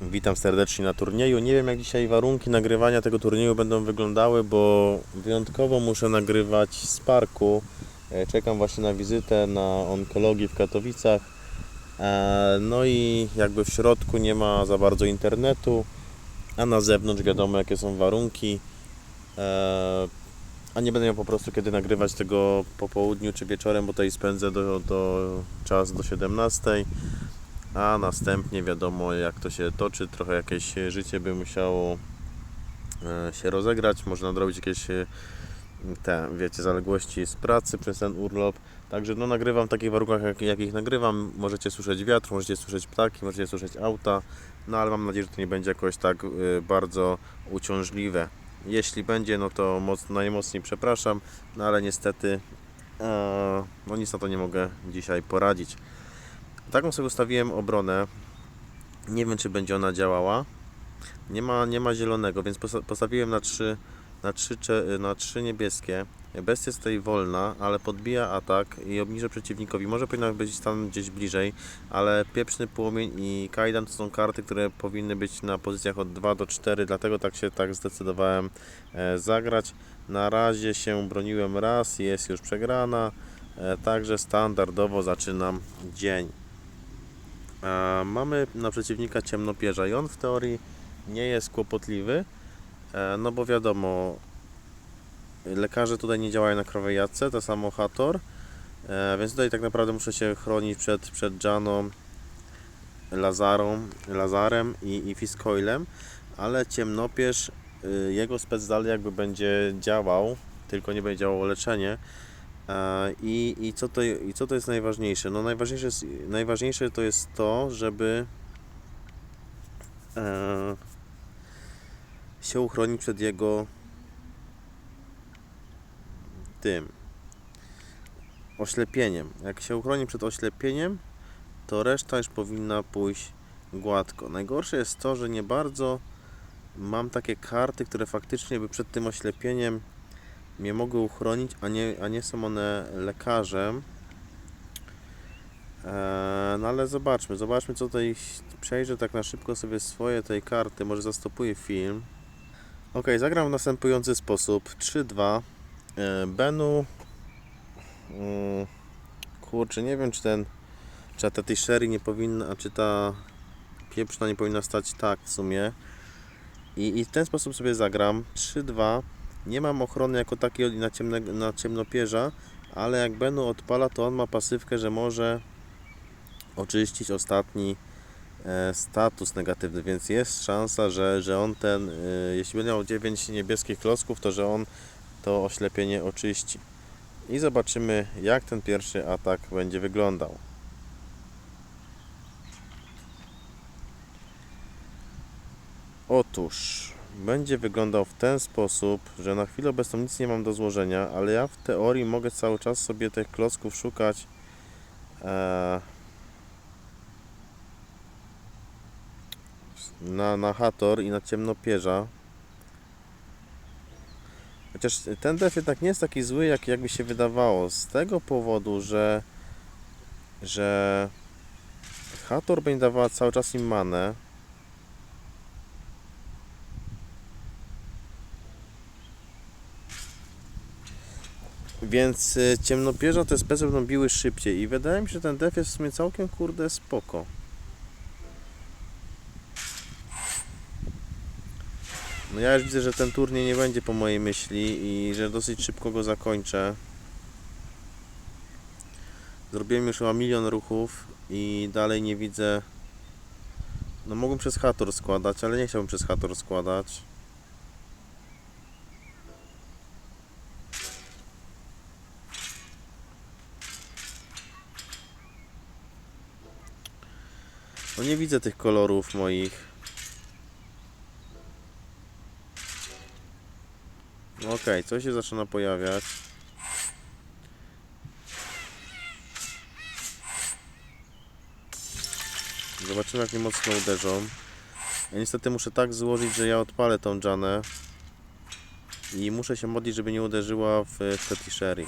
Witam serdecznie na turnieju. Nie wiem jak dzisiaj warunki nagrywania tego turnieju będą wyglądały, bo wyjątkowo muszę nagrywać z parku. E, Czekam właśnie na wizytę na onkologii w Katowicach. E, No i jakby w środku nie ma za bardzo internetu, a na zewnątrz wiadomo jakie są warunki. E, A nie będę miał po prostu kiedy nagrywać tego po południu czy wieczorem, bo tutaj spędzę do, do czas do 17 a następnie wiadomo jak to się toczy, trochę jakieś życie by musiało e, się rozegrać, można nadrobić jakieś e, te, wiecie, zaległości z pracy przez ten urlop. Także no nagrywam w takich warunkach, jak, jakich nagrywam. Możecie słyszeć wiatr, możecie słyszeć ptaki, możecie słyszeć auta, no ale mam nadzieję, że to nie będzie jakoś tak e, bardzo uciążliwe. Jeśli będzie, no to moc, najmocniej przepraszam, no ale niestety e, no nic na to nie mogę dzisiaj poradzić. Taką sobie ustawiłem obronę. Nie wiem, czy będzie ona działała. Nie ma, nie ma zielonego, więc posta- postawiłem na trzy, na, trzy, na trzy niebieskie. Bestia jest tutaj wolna, ale podbija atak i obniża przeciwnikowi. Może powinna być tam gdzieś bliżej, ale pieprzny płomień i kajdan to są karty, które powinny być na pozycjach od 2 do 4, dlatego tak się tak zdecydowałem e, zagrać. Na razie się broniłem raz, jest już przegrana, e, także standardowo zaczynam dzień. Mamy na przeciwnika ciemnopierza i on w teorii nie jest kłopotliwy, e, no bo wiadomo, lekarze tutaj nie działają na krowej jadce, to samo Hator, e, więc tutaj tak naprawdę muszę się chronić przed, przed Janą, Lazarą, Lazarem i, i Fiskoilem, ale ciemnopierz, y, jego specdal jakby będzie działał, tylko nie będzie działało leczenie, I, i, co to, I co to jest najważniejsze? No najważniejsze, najważniejsze to jest to, żeby e, się uchronić przed jego tym oślepieniem. Jak się uchroni przed oślepieniem, to reszta już powinna pójść gładko. Najgorsze jest to, że nie bardzo mam takie karty, które faktycznie by przed tym oślepieniem mnie mogły uchronić, a nie, a nie są one lekarzem. Eee, no ale zobaczmy, zobaczmy co tutaj przejrzę tak na szybko sobie swoje tej karty, może zastopuję film. Ok, zagram w następujący sposób. 3-2. Eee, Benu. Mm, kurczę, nie wiem czy ten. Czy ta tej sherry nie powinna, czy ta pieprzna nie powinna stać tak w sumie. I, I w ten sposób sobie zagram. 3-2. Nie mam ochrony jako takiej na, ciemne, na ciemnopierza, ale jak Benu odpala, to on ma pasywkę, że może oczyścić ostatni e, status negatywny, więc jest szansa, że, że on ten, e, jeśli będzie miał 9 niebieskich klocków, to że on to oślepienie oczyści. I zobaczymy, jak ten pierwszy atak będzie wyglądał. Otóż będzie wyglądał w ten sposób, że na chwilę obecną nic nie mam do złożenia, ale ja w teorii mogę cały czas sobie tych klocków szukać e, na, na Hator i na Ciemnopierza. Chociaż ten def jednak nie jest taki zły, jak jakby się wydawało. Z tego powodu, że że Hator będzie dawała cały czas im manę. Więc y, ciemnopierza te specy będą biły szybciej i wydaje mi się, że ten def jest w sumie całkiem kurde spoko. No ja już widzę, że ten turniej nie będzie po mojej myśli i że dosyć szybko go zakończę. Zrobiłem już chyba milion ruchów i dalej nie widzę... No mogłem przez Hator składać, ale nie chciałbym przez Hator składać. Nie widzę tych kolorów moich. Okej, coś się zaczyna pojawiać. Zobaczymy jak mnie mocno uderzą. Ja niestety muszę tak złożyć, że ja odpalę tą Janę. I muszę się modlić, żeby nie uderzyła w, w te t-sherry.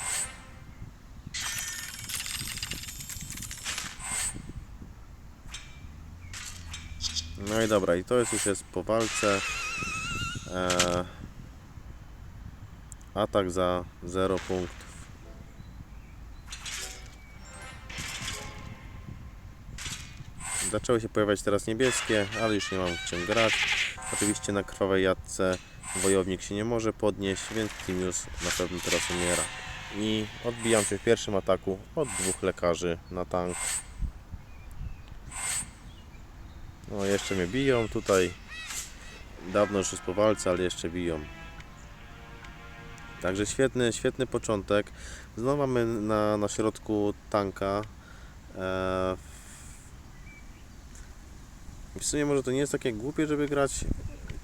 No i dobra, i to jest już jest po walce. E, atak za 0 punktów. Zaczęły się pojawiać teraz niebieskie, ale już nie mam w czym grać. Oczywiście na krwawej jadce wojownik się nie może podnieść, więc Timius na pewno teraz umiera. I odbijam się w pierwszym ataku od dwóch lekarzy na tank. No jeszcze mnie biją tutaj. Dawno już jest po walce, ale jeszcze biją. Także świetny, świetny początek. Znowu mamy na, na środku tanka. E, w sumie może to nie jest takie głupie, żeby grać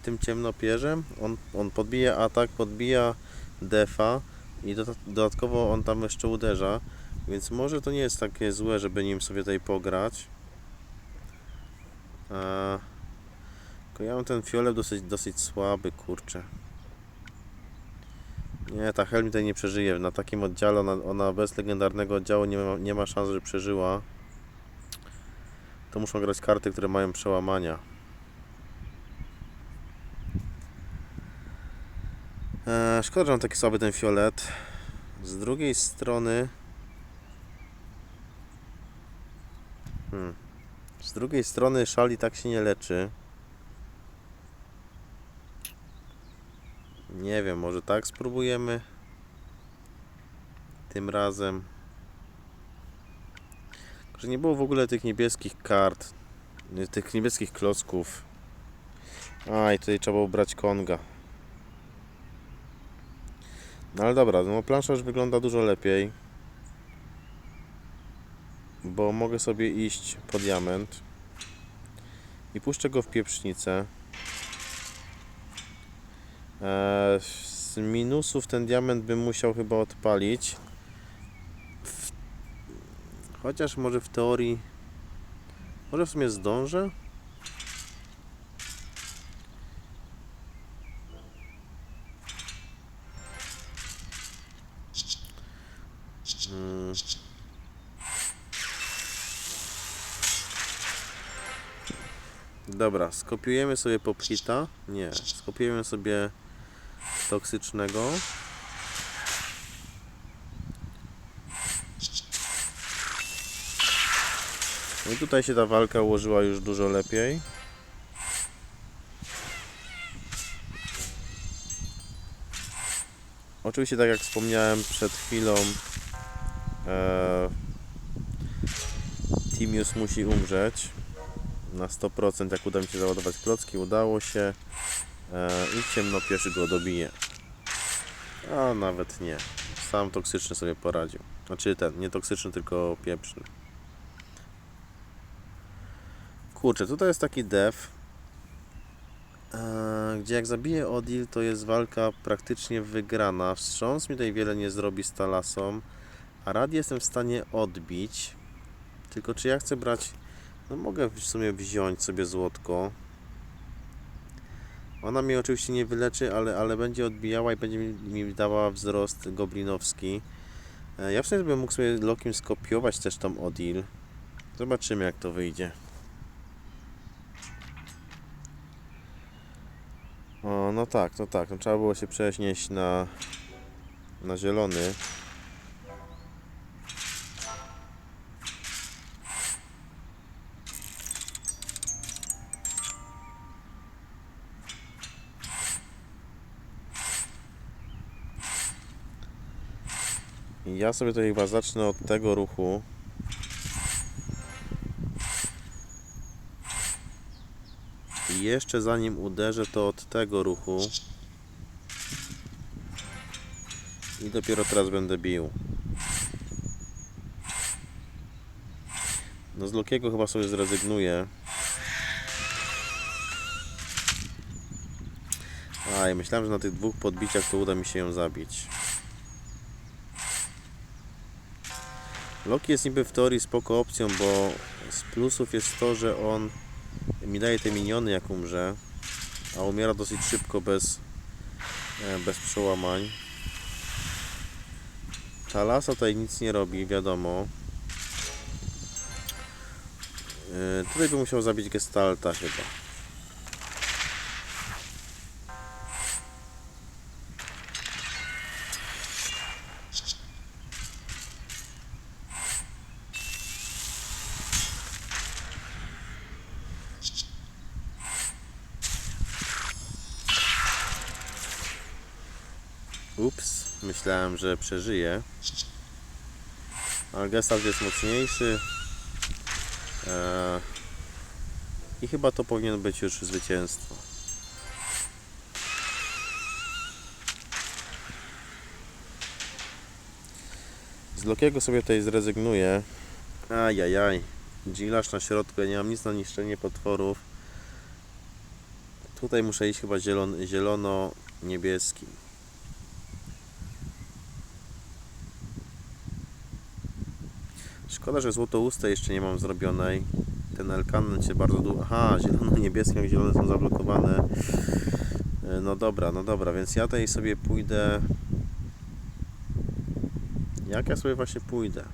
tym ciemnopierzem. On, on podbija atak, podbija defa i doda- dodatkowo on tam jeszcze uderza. Więc może to nie jest takie złe, żeby nim sobie tutaj pograć. Eee, tylko ja mam ten fiolet dosyć, dosyć słaby, kurczę. Nie, ta Helm tutaj nie przeżyje. Na takim oddziale ona, ona bez legendarnego oddziału nie ma, nie ma szans, że przeżyła. To muszą grać karty, które mają przełamania. Eee, szkoda, że mam taki słaby ten fiolet. Z drugiej strony... Hmm. Z drugiej strony szali tak się nie leczy. Nie wiem, może tak spróbujemy. Tym razem. Że nie było w ogóle tych niebieskich kart. Tych niebieskich klocków. A i tutaj trzeba było brać Konga. No ale dobra, no plansza już wygląda dużo lepiej. Bo mogę sobie iść po diament. I puszczę go w pieprznicę. Eee, z minusów ten diament bym musiał chyba odpalić. Chociaż może w teorii. Może w sumie zdążę? Dobra, skopiujemy sobie pophita. Nie, skopiujemy sobie toksycznego. No i tutaj się ta walka ułożyła już dużo lepiej. Oczywiście, tak jak wspomniałem przed chwilą, e, Timius musi umrzeć na 100%, jak uda mi się załadować klocki, udało się e, i ciemnopieszy go dobije. A nawet nie. Sam toksyczny sobie poradził. Znaczy ten, nie toksyczny, tylko pieprzny. Kurczę, tutaj jest taki def, e, gdzie jak zabije Odil, to jest walka praktycznie wygrana. Wstrząs mi tutaj wiele nie zrobi z Talasą, a rad jestem w stanie odbić. Tylko czy ja chcę brać no mogę w sumie wziąć sobie złotko. Ona mnie oczywiście nie wyleczy, ale, ale będzie odbijała i będzie mi, dawała wzrost goblinowski. E, Ja w sumie bym mógł sobie lokiem skopiować też tą Odil. Zobaczymy jak to wyjdzie. O, no tak, no tak. No, trzeba było się przenieść na, na zielony. Ja sobie tutaj chyba zacznę od tego ruchu. I jeszcze zanim uderzę, to od tego ruchu. I dopiero teraz będę bił. No z Lokiego chyba sobie zrezygnuję. A, i myślałem, że na tych dwóch podbiciach to uda mi się ją zabić. Loki jest niby w teorii spoko opcją, bo z plusów jest to, że on mi daje te miniony jak umrze, a umiera dosyć szybko bez, e, bez przełamań. Ta lasa tutaj nic nie robi, wiadomo. E, Tutaj bym musiał zabić Gestalta chyba. Myślałem, że przeżyje. Ale gestalt jest mocniejszy. Eee, I chyba to powinien być już zwycięstwo. Z Lokiego sobie tutaj zrezygnuję. Ajajaj. Dzilarz na środku, ja nie mam nic na niszczenie potworów. Tutaj muszę iść chyba zielon, zielono-niebieski. Szkoda, że złotouste jeszcze nie mam zrobionej. Ten Elkanen się bardzo długo... Aha, zielono-niebieskie, jak zielone są zablokowane. E, No dobra, no dobra, więc ja tutaj sobie pójdę... Jak ja sobie właśnie pójdę?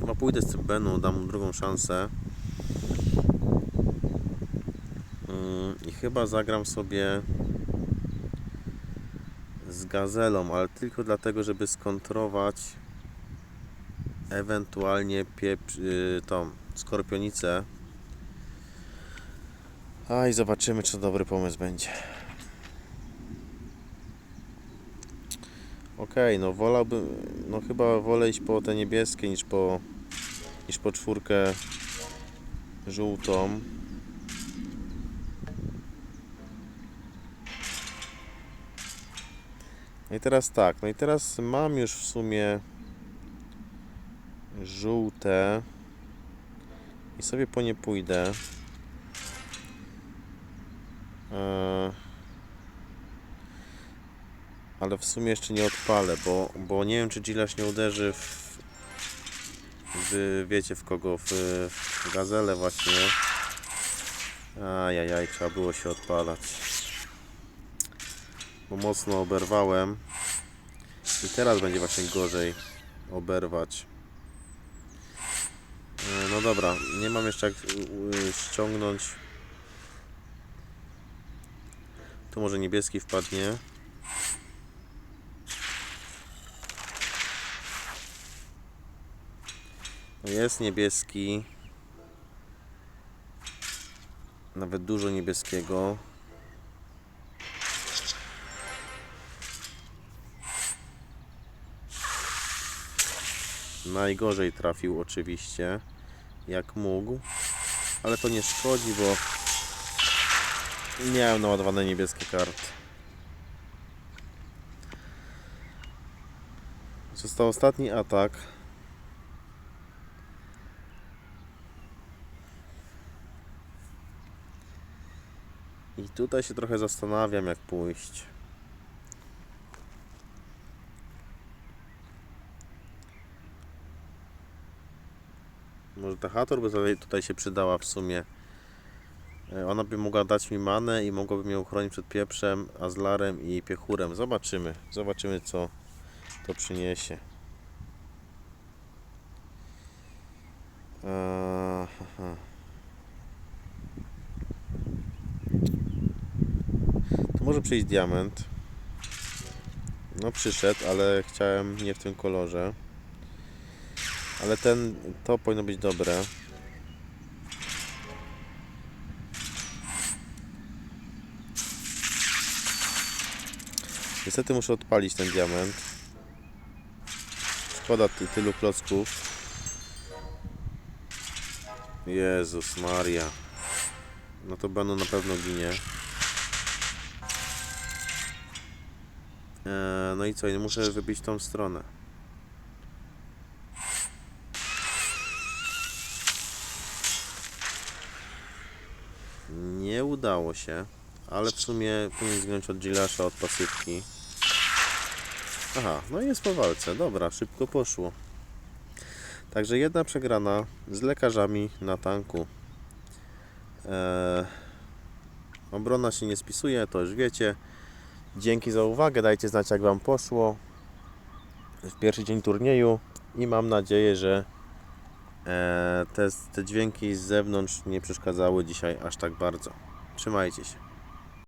Chyba pójdę z Cybeną, dam mu drugą szansę. Mm, I chyba zagram sobie z gazelą, ale tylko dlatego, żeby skontrować ewentualnie pieprz, yy, tą skorpionicę. A i zobaczymy, czy to dobry pomysł będzie. Okej, no wolałbym, no chyba wolę iść po te niebieskie niż po, niż po czwórkę żółtą. No i teraz tak, no i teraz mam już w sumie żółte i sobie po nie pójdę. Eee, ale w sumie jeszcze nie odpalę, bo, bo nie wiem czy Gilaś nie uderzy w, w wiecie w kogo, w, w gazelę właśnie. Ajajaj, trzeba było się odpalać. Bo mocno oberwałem. I teraz będzie właśnie gorzej oberwać. E, No dobra, nie mam jeszcze jak ściągnąć. Tu może niebieski wpadnie. No Jest niebieski. Nawet dużo niebieskiego. Najgorzej trafił oczywiście, jak mógł, ale to nie szkodzi, bo miałem naładowane niebieskie karty. Został ostatni atak. I tutaj się trochę zastanawiam, jak pójść. Może ta Hator by tutaj, się przydała w sumie. E, Ona by mogła dać mi manę i mogłaby mnie uchronić przed pieprzem, azlarem i piechurem. Zobaczymy. Zobaczymy co to przyniesie. Eee, haha. To może przyjść diament. No przyszedł, ale chciałem nie w tym kolorze. Ale ten, to powinno być dobre. Niestety muszę odpalić ten diament. Szkoda ty, tylu klocków. Jezus Maria. No to Banu na pewno ginie. Eee, no i co? I muszę wybić tą stronę. Udało się, ale w sumie powinien zginąć od Gilasza, od pasywki. Aha, no i jest po walce. Dobra, szybko poszło. Także jedna przegrana z lekarzami na tanku. Eee, obrona się nie spisuje, to już wiecie. Dzięki za uwagę, dajcie znać jak Wam poszło w pierwszy dzień turnieju i mam nadzieję, że e, te, te dźwięki z zewnątrz nie przeszkadzały dzisiaj aż tak bardzo. Trzymajcie się.